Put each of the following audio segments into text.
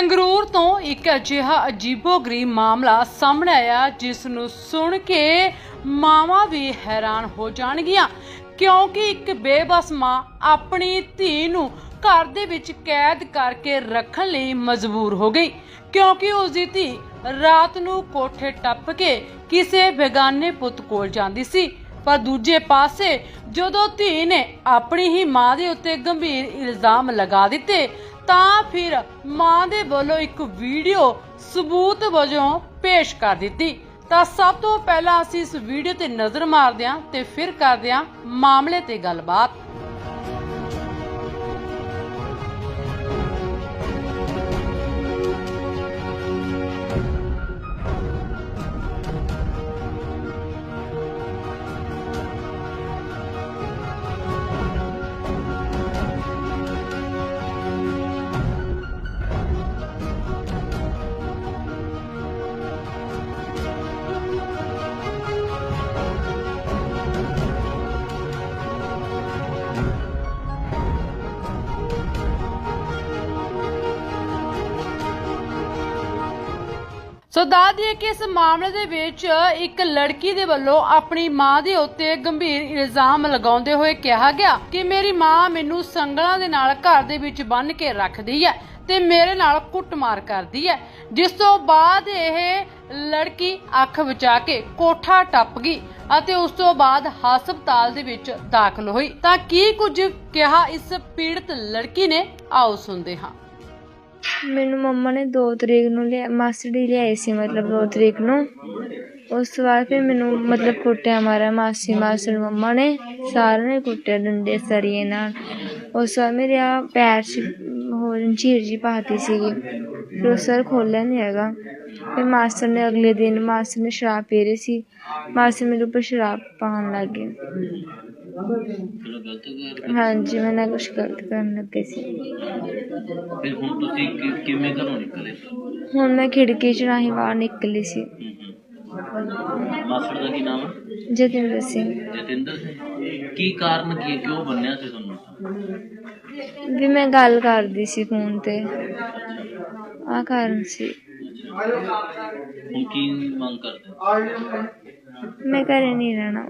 ਸੰਗਰੂਰ ਤੋਂ ਇੱਕ ਅਜਿਹਾ ਅਜੀਬੋ-ਗਰੀਬ ਮਾਮਲਾ ਸਾਹਮਣੇ ਆਇਆ, ਜਿਸ ਨੂੰ ਸੁਣ ਕੇ ਮਾਵਾਂ ਵੀ ਹੈਰਾਨ ਹੋ ਜਾਣਗੀਆਂ। ਕਿਉਂਕਿ ਇੱਕ ਬੇਬਸ ਮਾਂ ਆਪਣੀ ਧੀ ਨੂੰ ਘਰ ਦੇ ਵਿੱਚ ਕੈਦ ਕਰਕੇ ਰੱਖਣ ਲਈ ਮਜਬੂਰ ਹੋ ਗਈ, ਕਿਉਂਕਿ ਉਸ ਦੀ ਧੀ ਰਾਤ ਨੂੰ ਕੋਠੇ ਟੱਪ ਕੇ ਕਿਸੇ ਬੇਗਾਨੇ ਪੁੱਤ ਕੋਲ ਜਾਂਦੀ ਸੀ। ਪਰ ਦੂਜੇ ਪਾਸੇ ਜਦੋਂ ਧੀ ਨੇ ਆਪਣੀ ਹੀ ਮਾਂ ਦੇ ਉੱਤੇ ਗੰਭੀਰ ਇਲਜ਼ਾਮ ਲਗਾ ਦਿੱਤੇ ਤਾਂ ਫਿਰ ਮਾਂ ਦੇ ਵੱਲੋਂ ਇੱਕ ਵੀਡੀਓ ਸਬੂਤ ਵਜੋਂ ਪੇਸ਼ ਕਰ ਦਿੱਤੀ। ਤਾਂ ਸਭ ਤੋਂ ਪਹਿਲਾਂ ਅਸੀਂ ਇਸ ਵੀਡੀਓ ਤੇ ਨਜ਼ਰ ਮਾਰਦੇ ਹਾਂ ਤੇ ਫਿਰ ਕਰਦੇ ਹਾਂ ਮਾਮਲੇ ਤੇ ਗੱਲਬਾਤ। ਸੋ ਦੱਸ ਦਈਏ ਕਿ ਇਸ ਮਾਮਲੇ ਦੇ ਵਿੱਚ ਇੱਕ ਲੜਕੀ ਦੇ ਵੱਲੋਂ ਆਪਣੀ ਮਾਂ ਦੇ ਉੱਤੇ ਗੰਭੀਰ ਇਲਜ਼ਾਮ ਲਗਾਉਂਦੇ ਹੋਏ ਕਿਹਾ ਗਿਆ ਕਿ ਮੇਰੀ ਮਾਂ ਮੈਨੂੰ ਸੰਗਲਾਂ ਦੇ ਨਾਲ ਘਰ ਦੇ ਵਿੱਚ ਬੰਨ੍ਹ ਕੇ ਰੱਖਦੀ ਹੈ ਤੇ ਮੇਰੇ ਨਾਲ ਕੁੱਟਮਾਰ ਕਰਦੀ ਹੈ। ਜਿਸ ਤੋਂ ਬਾਅਦ ਇਹ ਲੜਕੀ ਅੱਖ ਬਚਾ ਕੇ ਕੋਠਾ ਟੱਪ ਗਈ ਅਤੇ ਉਸ ਤੋਂ ਬਾਅਦ ਹਸਪਤਾਲ ਦੇ ਵਿੱਚ ਦਾਖਲ ਹੋਈ। ਤਾਂ ਕੀ ਕੁਝ ਕਿਹਾ ਇਸ ਪੀੜਤ ਲੜਕੀ ਨੇ? ਆਓ ਸੁਣਦੇ ਹਾਂ। ਮੈਨੂੰ ਮੰਮਾ ਨੇ 2 ਤਰੀਕ ਨੂੰ ਲਿਆ ਮਾਸੜੀ ਲਿਆਈ ਸੀ ਮਤਲਬ 2 ਤਰੀਕ ਨੂੰ। ਉਸ ਤੋਂ ਬਾਅਦ ਫਿਰ ਮੈਨੂੰ ਮਤਲਬ ਕੁੱਟਿਆ ਮਾਰਿਆ ਮਾਸੀ ਮਾਸੜ ਮੰਮਾ ਨੇ, ਸਾਰਿਆਂ ਨੇ ਕੁੱਟਿਆ ਡੰਡੇ ਸਰੀਏ ਨਾਲ। ਉਸ ਤੋਂ ਬਾਅਦ ਮੇਰੇ ਆ ਪੈਰ 'ਚ ਹੋਰ ਝੀਰ ਜੀ ਪਾਤੀ ਸੀਗੀ, ਫਿਰ ਉਹ ਸਰ ਖੋਲਿਆ ਨਹੀਂ ਹੈਗਾ। ਫਿਰ ਮਾਸਟਰ ਨੇ ਅਗਲੇ ਦਿਨ ਮਾਸਟਰ ਨੇ ਸ਼ਰਾਬ ਪੀ ਰਹੀ ਸੀ। ਮਾਸਟਰ ਮੇਰੇ ਉੱਪਰ ਸ਼ਰਾਬ ਪਾਉਣ ਲੱਗ ਗਏ ਹਾਂਜੀ ਮੈਂ ਨਾ ਕੁਛ ਗਲਤ ਕਰਨ ਲੱਗੇ ਸੀ ਫਿਰ ਹੁਣ ਤੁਸੀਂ ਕਿ- ਕਿਵੇਂ ਘਰੋਂ ਨਿਕਲੇ ਹੁਣ ਮੈਂ ਖਿੜਕੀ 'ਚ ਰਾਹੀਂ ਬਾਹਰ ਨਿਕਲੀ ਸੀ ਮਾਸਟਰ ਦਾ ਕੀ ਨਾਮ ਹੈ ਜਤਿੰਦਰ ਸਿੰਘ ਜਤਿੰਦਰ ਸਿੰਘ ਕੀ ਕਾਰਨ ਕੀ ਹੈ ਕਿਉਂ ਬੰਨਿਆ ਸੀ ਤੁਹਾਨੂੰ ਵੀ ਮੈਂ ਗੱਲ ਕਰਦੀ ਸੀ ਫੋਨ ਤੇ ਆ ਕਾਰਨ ਸੀ ਹੁਣ ਕੀ ਮੰਗ ਕਰਦੇ ਮੈਂ ਘਰੇ ਨਹੀਂ ਰਹਿਣਾ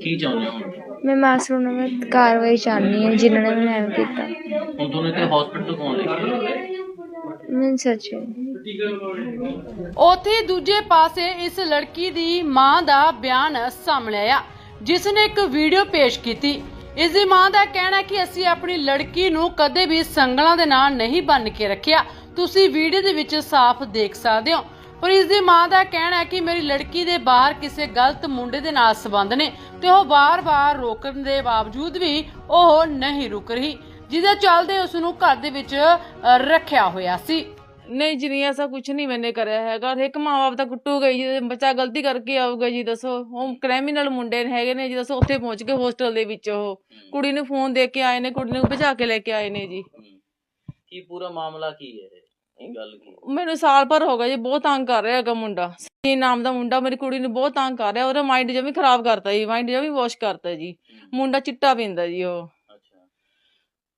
ਕੀ ਚਾਹੁੰਦੇ ਹੋ? ਮੈਂ ਮਾਸਟਰ ਨੂੰ ਮੈਂ ਕਾਰਵਾਈ ਚਾਹਨੀ ਹਾਂ ਜਿਨ੍ਹਾਂ ਨੇ ਮੈਨੂੰ ਐਵੇਂ ਕੀਤਾ। ਹੁਣ ਤੁਹਾਨੂੰ ਇੱਥੇ ਹਸਪੀਟਲ ਕੌਣ ਲੈ ਕੇ? ਮੈਂ ਸੱਚ ਉੱਥੇ ਦੂਜੇ ਪਾਸੇ ਇਸ ਲੜਕੀ ਦੀ ਮਾਂ ਦਾ ਬਿਆਨ ਸਾਹਮਣੇ ਆਇਆ ਜਿਸ ਨੇ ਇੱਕ ਵੀਡੀਓ ਪੇਸ਼ ਕੀਤੀ। ਇਸ ਦੀ ਮਾਂ ਦਾ ਕਹਿਣਾ ਹੈ ਕਿ ਅਸੀਂ ਆਪਣੀ ਲੜਕੀ ਨੂੰ ਕਦੇ ਵੀ ਸੰਗਲਾਂ ਦੇ ਨਾਲ ਨਹੀਂ ਬੰਨ ਕੇ ਰੱਖਿਆ। ਤੁਸੀਂ ਵੀਡੀਓ ਦੇ ਵਿੱਚ ਸਾਫ਼ ਦੇਖ ਸਕਦੇ ਹੋ। ਪਰ ਇਸ ਦੀ ਮਾਂ ਦਾ ਕਹਿਣਾ ਹੈ ਕਿ ਮੇਰੀ ਲੜਕੀ ਦੇ ਬਾਹਰ ਕਿਸੇ ਗਲਤ ਮੁੰਡੇ ਦੇ ਨਾਲ ਸੰਬੰਧ ਨੇ ਤੇ ਉਹ ਬਾਰ-ਬਾਰ ਰੋਕਣ ਦੇ ਬਾਵਜੂਦ ਵੀ ਉਹ ਨਹੀਂ ਰੁਕ ਰਹੀ ਜਿਹਦੇ ਚੱਲਦੇ ਉਸ ਨੂੰ ਘਰ ਦੇ ਵਿੱਚ ਅ, ਰੱਖਿਆ ਹੋਇਆ ਸੀ। ਨਹੀਂ ਜੀ ਨਹੀਂ ਐਸਾ ਕੁਝ ਨਹੀਂ ਮੈਨੇ ਕਰਿਆ ਹੈਗਾ। ਇੱਕ ਮਾਂ-ਬਾਪ ਤਾਂ ਕੁੱਟੂਗਾ ਹੀ ਜੀ ਬੱਚਾ ਗਲਤੀ ਕਰਕੇ ਆਊਗਾ ਜੀ ਦੱਸੋ। ਉਹ ਕ੍ਰਿਮੀਨਲ ਮੁੰਡੇ ਨੇ ਹੈਗੇ ਨੇ ਜੀ ਦੱਸੋ ਉੱਥੇ ਪਹੁੰਚ ਕੇ ਹੋਸਟਲ ਦੇ ਵਿੱਚ ਉਹ। ਕੁੜੀ ਨੂੰ ਫੋਨ ਦੇ ਕੇ ਆਏ ਨੇ ਕੁੜੀ ਨੂੰ ਭਜਾ ਕੇ ਲੈ ਕੇ ਆਏ ਨੇ ਜੀ। ਕੀ ਪੂਰਾ ਮਾਮਲਾ ਕੀ ਹੈ ਇਹ? ਕੀ ਗੱਲ ਕੀ ਹੈ? ਮੈਨੂੰ ਸਾਲ ਭਰ ਹੋ ਗਿਆ ਜੀ ਬਹੁਤ ਤੰਗ ਕਰ ਰਿਹਾ ਹੈਗਾ ਮੁੰਡਾ। ਸੀ ਨਾਮ ਦਾ ਮੁੰਡਾ ਮੇਰੀ ਕੁੜੀ ਨੂੰ ਬਹੁਤ ਤੰਗ ਕਰ ਰਿਹਾ ਉਹਦਾ ਮਾਈਂਡ ਜਮੀ ਖਰਾਬ ਕਰਤਾ ਜੀ ਮਾਈਂਡ ਜਮੀ ਵਾਸ਼ ਕਰਤਾ ਜੀ। ਮੁੰਡਾ ਚਿੱਟਾ ਪੀਂਦਾ ਜੀ ਉਹ।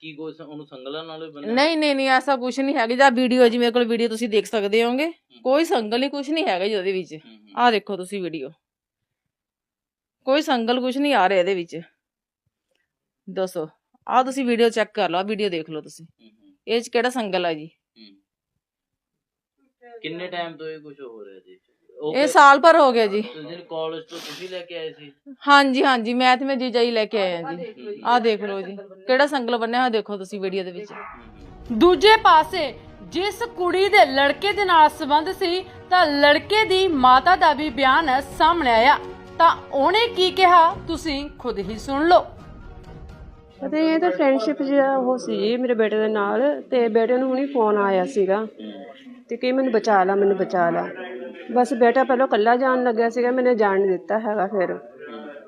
ਕੀ ਕੋਈ ਸ- ਉਹਨੂੰ ਸੰਗਲਾਂ ਨਾਲ ਬੰਨਿਆ? ਨਹੀਂ ਨਹੀਂ ਨਹੀਂ ਐਸਾ ਕੁਝ ਨਹੀਂ ਹੈਗਾ। ਜਾਂ ਵੀਡੀਓ ਜੀ ਮੇਰੇ ਕੋਲ ਵੀਡੀਓ ਤੁਸੀਂ ਦੇਖ ਸਕਦੇ ਹੋਗੇ। ਕੋਈ ਸੰਗਲ ਨਹੀਂ ਕੁਝ ਨਹੀਂ ਹੈਗਾ ਜੀ ਉਹਦੇ ਵਿੱਚ। ਹੂੰ, ਹੂੰ। ਆਹ ਦੇਖੋ ਤੁਸੀਂ ਵੀਡੀਓ ਕੋਈ ਸੰਗਲ ਕੁਝ ਨਹੀਂ ਆ ਰਿਹਾ ਇਹਦੇ ਵਿੱਚ। ਦੱਸੋ। ਆਹ ਤੁਸੀਂ ਵੀਡੀਓ ਚੈੱਕ ਕਰ ਲਓ ਵੀਡੀਓ ਦੇਖ ਲਓ ਤੁਸੀਂ। ਹੂੰ, ਹੂੰ, ਇਹ ਚ ਕਿਹੜਾ ਸੰਗਲ ਆ ਜੀ? ਹੂੰ। ਕਿੰਨੇ ਟਾਈਮ ਤੋਂ ਇਹ ਕੁਝ ਹੋ ਰਿਹਾ ਜੀ? ਉਹ ਇਹ ਸਾਲ ਭਰ ਹੋ ਗਿਆ ਜੀ। ਤੁਸੀਂ ਕਾਲਜ ਤੋਂ ਤੁਸੀਂ ਲੈ ਕੇ ਆਏ ਸੀ? ਹਾਂਜੀ ਹਾਂਜੀ ਮੈਂ ਤੇ ਮੈਂ ਜੀਜਾ ਜੀ ਲੈ ਕੇ ਆਏ ਆ ਜੀ। ਆਹ ਦੇਖ ਲਓ ਜੀ। ਕਿਹੜਾ ਸੰਗਲ ਬੰਨਿਆ? ਹੋਇਆ ਦੇਖੋ ਤੁਸੀਂ ਵੀਡੀਓ ਦੇ ਵਿੱਚ। ਦੂਜੇ ਪਾਸੇ ਜਿਸ ਕੁੜੀ ਦੇ ਲੜਕੇ ਦੇ ਨਾਲ ਸੰਬੰਧ ਸੀ ਤਾਂ ਲੜਕੇ ਦੀ ਮਾਤਾ ਦਾ ਵੀ ਬਿਆਨ ਸਾਹਮਣੇ ਆਇਆ। ਤਾਂ ਉਹਨੇ ਕੀ ਕਿਹਾ? ਤੁਸੀਂ ਖੁਦ ਹੀ ਸੁਣ ਲਓ। ਅਤੇ ਇਹ ਤਾਂ ਫਰੈਂਡਸ਼ਿਪ ਜਿਹੜਾ ਉਹ ਸੀ ਮੇਰੇ ਬੇਟੇ ਦੇ ਨਾਲ ਤੇ ਬੇਟੇ ਨੂੰ ਹੁਣੀ ਫੋਨ ਆਇਆ ਸੀਗਾ। ਤੇ ਕਿ ਮੈਨੂੰ ਬਚਾ ਲਾ ਮੈਨੂੰ ਬਚਾ ਲਾ। ਬਸ ਬੇਟਾ ਪਹਿਲਾਂ ਇਕੱਲਾ ਜਾਣ ਲੱਗਿਆ ਸੀਗਾ ਮੈਨੇ ਜਾਣ ਨਹੀਂ ਦਿੱਤਾ ਹੈਗਾ ਫਿਰ।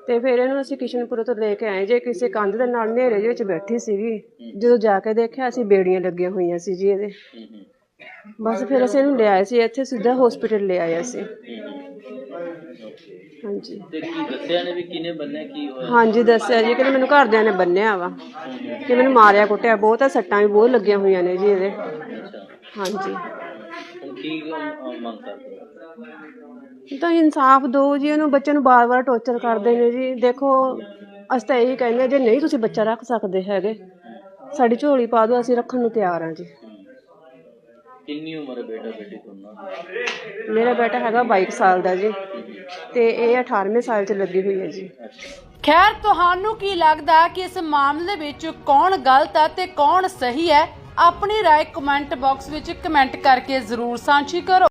ਤੇ ਫਿਰ ਇਹਨੂੰ ਅਸੀਂ ਕਿਸ਼ਨਪੁਰ ਤੋਂ ਲੈ ਕੇ ਆਏ ਜੇ ਕਿਸੇ ਕੰਧ ਦੇ ਨਾਲ ਹਨੇਰੇ ਦੇ ਵਿੱਚ ਬੈਠੀ ਸੀਗੀ ਜਦੋਂ ਜਾ ਕੇ ਦੇਖਿਆ ਅਸੀਂ ਬੇੜੀਆਂ ਲੱਗੀਆਂ ਹੋਈਆਂ ਸੀ ਜੀ ਇਹਦੇ। ਬਸ ਫਿਰ ਅਸੀਂ ਇਹਨੂੰ ਲਿਆਏ ਸੀ ਇੱਥੇ ਸਿੱਧਾ ਹਸਪੀਟਲ ਲੈ ਆਏ ਅਸੀਂ। ਹਾਂਜੀ। ਤੇ ਕੀ ਦੱਸਿਆ ਨੇ ਵੀ ਕਿਨੇ ਬੰਨਿਆ ਕੀ ਹੋਇਆ? ਹਾਂਜੀ ਦੱਸਿਆ ਜੀ ਕਿ ਮੈਨੂੰ ਘਰਦਿਆਂ ਨੇ ਬੰਨਿਆ ਵਾ। ਕਿ ਮੈਨੂੰ ਮਾਰਿਆ ਕੁੱਟਿਆ ਬਹੁਤ ਆ ਸੱਟਾਂ ਵੀ ਬਹੁਤ ਲੱਗੀਆਂ ਹੋਈਆਂ ਨੇ ਜੀ ਇਹਦੇ। ਹਾਂਜੀ। ਹੁਣ ਕੀ ਅਹ, ਮੰਗ ਕਰਦੇ ਹੋ? ਤਾਂ ਇਨਸਾਫ ਦਿਓ ਜੀ ਉਹਨੂੰ ਬੱਚੇ ਨੂੰ ਬਾਰ-ਬਾਰ ਟੌਰਚਰ ਕਰਦੇ ਨੇ ਜੀ ਦੇਖੋ ਅਸੀਂ ਤਾਂ ਇਹੀ ਕਹਿੰਦੇ ਹਾਂ, ਜੇ ਨਹੀਂ ਤੁਸੀਂ ਬੱਚਾ ਰੱਖ ਸਕਦੇ ਹੈਗੇ ਸਾਡੀ ਝੋਲੀ ਪਾ ਦਿਓ ਅਸੀਂ ਰੱਖਣ ਨੂੰ ਤਿਆਰ ਹਾਂ ਜੀ ਕਿੰਨੀ ਉਮਰ ਹੈ ਬੇਟਾ ਬੇਟੀ ਦੋਨਾਂ ਦੀ ਮੇਰਾ ਬੇਟਾ ਹੈਗਾ 22 ਸਾਲ ਦਾ ਜੀ ਤੇ ਇਹ 18ਵੇਂ ਸਾਲ 'ਚ ਲੱਗੀ ਹੋਈ ਹੈ ਜੀ ਖੈਰ ਤੁਹਾਨੂੰ ਕੀ ਲੱਗਦਾ ਕਿ ਇਸ ਮਾਮਲੇ ਵਿੱਚ ਕੌਣ ਗਲਤ ਹੈ ਤੇ ਕੌਣ ਸਹੀ ਹੈ ਆਪਣੀ رائے ਕਮੈਂਟ ਬਾਕਸ ਵਿੱਚ ਕਮੈਂਟ ਕਰਕੇ ਜ਼ਰੂਰ ਸਾਂਝੀ ਕਰੋ